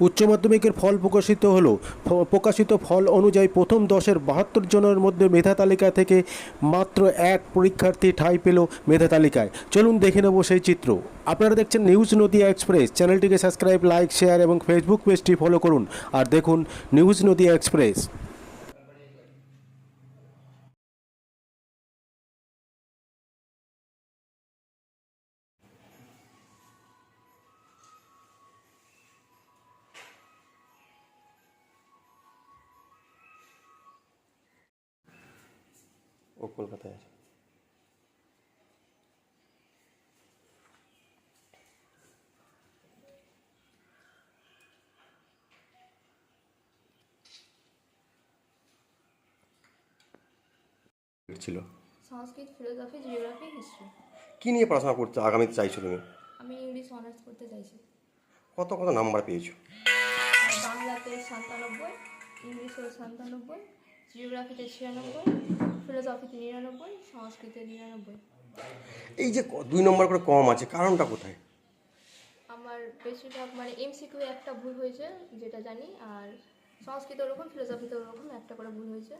উচ্চ মাধ্যমিকের ফল প্রকাশিত হল। প্রকাশিত ফল অনুযায়ী প্রথম দশের বাহাত্তর জনের মধ্যে মেধা তালিকা থেকে মাত্র এক পরীক্ষার্থী ঠাঁই পেল মেধা তালিকায়। চলুন দেখে নেব সেই চিত্র। আপনারা দেখছেন নিউজ নদিয়া এক্সপ্রেস। চ্যানেলটিকে সাবস্ক্রাইব, লাইক, শেয়ার এবং ফেসবুক পেজটি ফলো করুন। আর দেখুন নিউজ নদিয়া এক্সপ্রেস। ও কলকাতায় আছে। ছিল। সংস্কৃত ফিলোসফি জিওগ্রাফি হিস্ট্রি কি নিয়ে পড়াশোনা করতে আগামীতে চাইছো তুমি। আমি ইংলিশ অনার্স করতে চাইছি। কত কত নাম্বার পেয়েছ? বাংলাতে সাতানব্বই ইংলিশে সাতানব্বই জিওগ্রাফিতে ছিয়ানব্বই ফিলোসফিতে নিরানব্বই সংস্কৃতে নিরানব্বই। এই যে ক- দুই নম্বর করে কম আছে কারণটা কোথায়? আমার বেশিরভাগ মানে এমসিকিউ একটা ভুল হয়েছে যেটা জানি আর সংস্কৃত ওরকম ফিলোসফিতে ওরকম একটা করে ভুল হয়েছে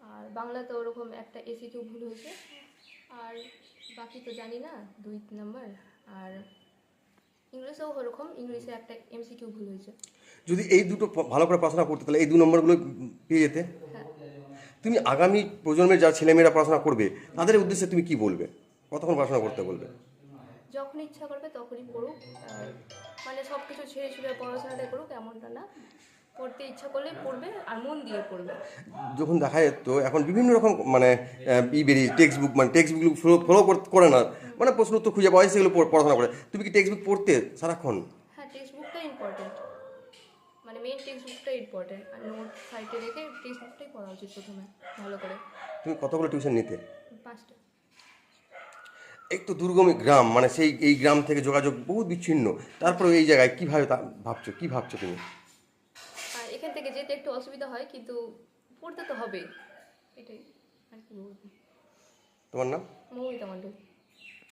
আর বাংলাতে ওরকম একটা এসিকিউ ভুল হয়েছে আর বাকি তো জানি না দুই নম্বর আর ইংলিশেও ওরকম ইংলিশে একটা এমসিকিউ ভুল হয়েছে। যদি এই দুটো ভালো করে পড়াশোনা করতে তাহলে এই দু নম্বরগুলো পেয়ে যেতে। তুমি আগামী প্রজন্মের যারা ছেলেমেয়েরা পড়াশোনা করবে তাদের উদ্দেশ্যে তুমি কি বলবে? কতক্ষণ পড়াশোনা করতে বলবে? যখন ইচ্ছা করবে তখনই পড়ুক। মানে সব কিছু ছেড়ে ছুড়ে পড়াশোনাটা করুক এমনটা না। পড়তে ইচ্ছা করলে পড়বে আর মন দিয়ে পড়বে। যখন দেখা যেত এখন বিভিন্ন রকম মানে ই বেরিয়ে টেক্সট বুক মানে টেক্সট বুক ফলো ফলো করে না। মানে প্রশ্ন উত্তর খুঁজে পাওয়া যায় সেগুলো পড়- পড়াশোনা করে। তুমি কি টেক্সট বুক পড়তে সারাক্ষণ? হ্যাঁ টেক্সট বুকটা ইম্পর্টেন্ট মানে মেন টেক্সট বুকটা ইম্পর্টেন্ট আর নোট সাইডে রেখে টেক্সট বুকটাই পড়া উচিত প্রথমে ভালো করে। তুমি কতগুলো টিউশন নিতে? পাঁচটা। এক তো দুর্গম গ্রাম মানে সেই এই গ্রাম থেকে যোগাযোগ বহু বিচ্ছিন্ন। তারপরে এই জায়গায় কীভাবে ভাবছ কি ভাবছ তুমি? আর এখান থেকে যেতে একটু অসুবিধা হয় কিন্তু পড়তে তো হবে। এটাই আর কি বলব। তোমার নাম? মৌমিতা মণ্ডল।